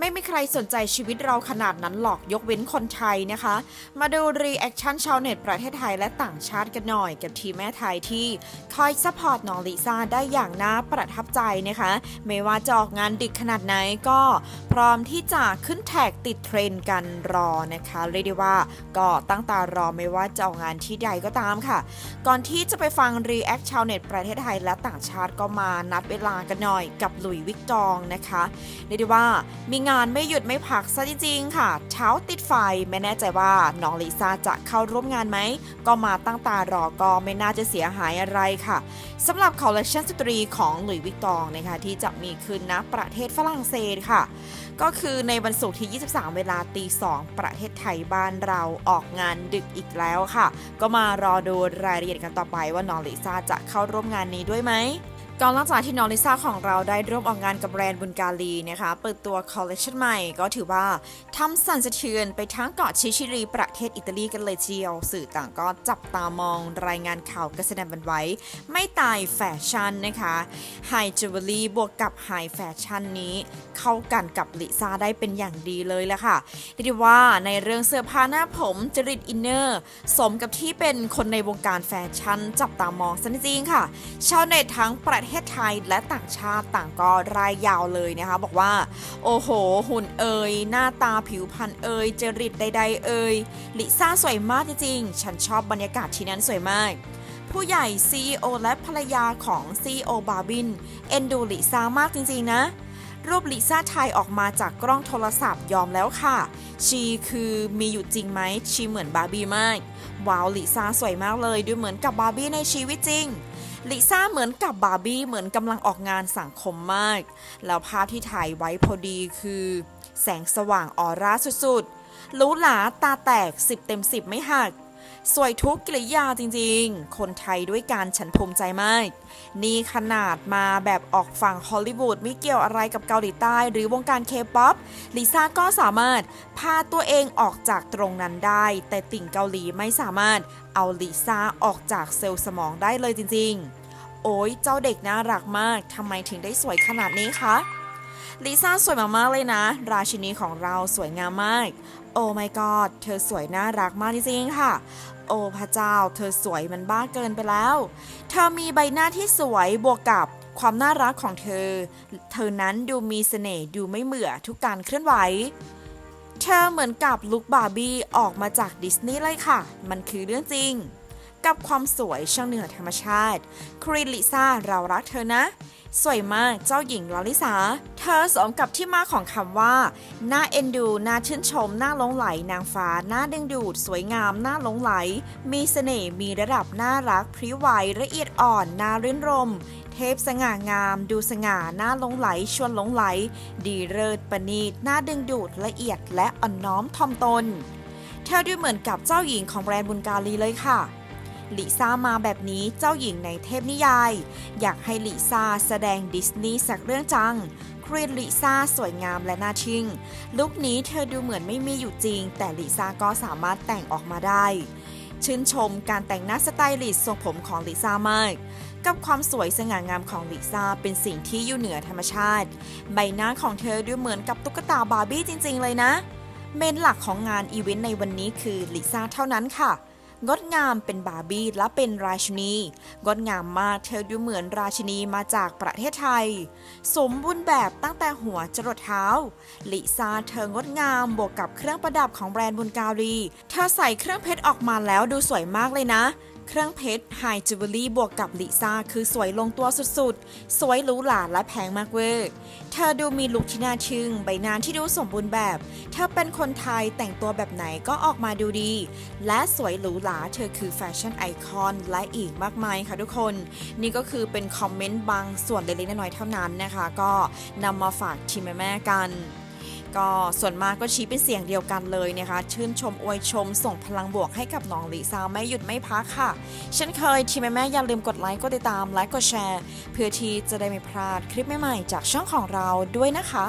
ไม่มีใครสนใจชีวิตเราขนาดนั้นหรอกยกเว้นคนไทยนะคะ มาดูรีแอคชั่นชาวเน็ตประเทศไทยและต่างชาติกันหน่อย กับทีมแม่ไทยที่คอยซัพพอร์ตน้องลิซ่าได้อย่างน่าประทับใจนะคะ ไม่ว่าจะออกงานดึกขนาดไหนก็พร้อมที่จะขึ้นแท็กติดเทรนด์กันรอนะคะเรียกได้ว่าก็ตั้งตารอไม่ว่าจะออกงานที่ใดก็ตามค่ะ ก่อนที่จะไปฟังรีแอคชาวเน็ตประเทศไทยและต่างชาติก็มานัดเวลากันหน่อยกับหลุยวิกตองนะคะเรียกได้ว่ามีงานนานไม่หยุดไม่พักซะจริงๆค่ะ เช้าติดไฟไม่แน่ใจว่าน้องลิซ่าจะเข้าร่วมงานไหม ก็มาตั้งตารอก็ไม่น่าจะเสียหายอะไรค่ะสำหรับคอลเลคชันสตรีของหลุยส์วิกตองนะคะที่จะมีขึ้นณประเทศฝรั่งเศสค่ะ ก็คือในวันศุกร์ที่ 23 เวลาตี2ประเทศไทยบ้านเราออกงานดึกอีกแล้วค่ะ ก็มารอดูรายละเอียดกันต่อไปว่าน้องลิซ่าจะเข้าร่วมงานนี้ด้วยไหม ก่อนหลังจากที่น้องลิซ่าของเราได้ร่วมออกงานกับแบรนด์บุญกาลีนะคะ เปิดตัวคอลเลคชันใหม่ก็ถือว่าทำสั่นสะเทือนไปทั้งเกาะชิชิลีประเทศอิตาลีกันเลยทีเดียว สื่อต่างก็จับตามองรายงานข่าวกระแสบันไว้ ไม่ตายแฟชั่นนะคะไฮจิวเวลรี่บวกกับไฮแฟชั่นนี้ เข้ากันกับลิซ่าได้เป็นอย่างดีเลยแหละค่ะเรียกได้ว่าในเรื่องเสื้อผ้าหน้าผมจริตอินเนอร์สมกับที่เป็นคนในวงการแฟชั่น จับตามองซะจริงค่ะชาวเน็ตทั้งประเทศไทยและต่างชาติต่างก็รายยาวเลยนะคะ บอกว่า โอ้โห หุ่นเอ่ยหน้าตาผิวพรรณเอ่ยจริตใด ๆ เอ่ยลิซ่าสวยมากจริงๆฉันชอบบรรยากาศที่นั้นสวยมากผู้ใหญ่ CEO และภรรยาของ CEO บาบิน เอ็นดูลิซ่ามากจริงๆนะ รูปลิซ่าไทยออกมาจากกล้องโทรศัพท์ยอมแล้วค่ะ ชีคือมีอยู่จริงไหม ชีเหมือนบาร์บี้มาก ว้าวลิซ่าสวยมากเลย ดูเหมือนกับบาร์บี้ในชีวิตจริง ลิซ่าเหมือนกับบาร์บี้เหมือนกำลังออกงานสังคมมาก แล้วภาพที่ถ่ายไว้พอดีคือ แสงสว่างออร่าสุดๆรูหลาตาแตก 10 เต็ม 10 ไม่หัก สวยทุกกิริยาจริงๆ คนไทยด้วยการฉันภูมิใจมาก นี่ขนาดมาแบบออกฝั่งฮอลลีวูดไม่เกี่ยวอะไรกับเกาหลีใต้ หรือวงการเคป๊อปลิซ่าก็สามารถพาตัวเองออกจากตรงนั้นได้ แต่ติ่งเกาหลีไม่สามารถเอาลิซ่าออกจากเซลล์สมองได้เลยจริงๆ โอ้ยเจ้าเด็กน่ารักมากทำไมถึงได้สวยขนาดนี้คะ ลิซ่าสวยมากๆเลยนะ ราชินีของเราสวยงามมาก โอ้ my god เธอสวยน่ารักมากจริงๆค่ะ โอ้พระเจ้า เธอสวยมันบ้าเกินไปแล้ว เธอมีใบหน้าที่สวยบวกกับความน่ารักของเธอ เธอนั้นดูมีเสน่ห์ดูไม่เหมื่อทุกการเคลื่อนไหว เธอเหมือนกับลุคบาร์บี้ออกมาจากดิสนีย์เลยค่ะ มันคือเรื่องจริง กับความสวยช่างเหนือธรรมชาติ ครีลิซ่าเรารักเธอนะ สวยมากเจ้าหญิงลอลิสา เธอสมกับที่มาของคำว่า น่าเอ็นดู น่าชื่นชม น่าหลงไหล นางฟ้า น่าดึงดูด สวยงาม น่าหลงไหล มีเสน่ห์ มีระดับน่ารัก พริ้วไหวละเอียดอ่อน น่ารื่นรม เทพสง่างาม ดูสง่า น่าหลงไหล ชวนหลงไหล ดีเลิศประณีต น่าดึงดูด ละเอียดและอ่อนน้อมถ่อมตน เธอดูเหมือนกับเจ้าหญิงของแบรนด์บุญการีเลยค่ะ ลิซ่ามาแบบนี้เจ้าหญิงในเทพนิยาย อยากให้ลิซ่าแสดงดิสนีย์สักเรื่องจังครีนลิซ่าสวยงามและน่าทึ่ง ลุคนี้เธอดูเหมือนไม่มีอยู่จริง แต่ลิซ่าก็สามารถแต่งออกมาได้ ชื่นชมการแต่งหน้าสไตลิสทรงผมของลิซ่ามากกับความสวยสง่างามของลิซ่าเป็นสิ่งที่อยู่เหนือธรรมชาติ ใบหน้าของเธอดูเหมือนกับตุ๊กตาบาร์บี้จริง ๆ เลยนะ เมนหลักของงานอีเวนต์ในวันนี้คือลิซ่าเท่านั้นค่ะ งดงามเป็นบาร์บี้และเป็นราชินี งดงามมากเธอดูเหมือนราชินีมาจากประเทศไทย สมบูรณ์แบบตั้งแต่หัวจรดเท้า ลิซาเธองดงามบวกกับเครื่องประดับของแบรนด์บุญกาลี เธอใส่เครื่องเพชรออกมาแล้วดูสวยมากเลยนะ เครื่องเพชรไฮจิวเวลรี่บวกกับลิซ่าคือสวยลงตัวสุดๆ สวยหรูหราและแพงมากเวอร์เธอดูมีลุคที่น่าชึ่ง ใบหน้าที่ดูสมบูรณ์แบบ เธอเป็นคนไทยแต่งตัวแบบไหนก็ออกมาดูดี และสวยหรูหราเธอคือแฟชั่นไอคอนและอีกมากมายค่ะทุกคน นี่ก็คือเป็นคอมเมนต์บางส่วนเล็กๆน้อยๆเท่านั้นนะคะ ก็นำมาฝากทีมแม่ๆกัน ก็ส่วนมากก็ชี้เป็นเสียงเดียวกันเลยนะคะ ชื่นชมอวยชม ส่งพลังบวกให้กับน้องลิซ่าไม่หยุดไม่พักค่ะ เช่นเคยทีมแม่อย่าลืมกดไลค์กดติดตามและกดแชร์ เพื่อที่จะได้ไม่พลาดคลิปใหม่ๆจากช่องของเราด้วยนะคะ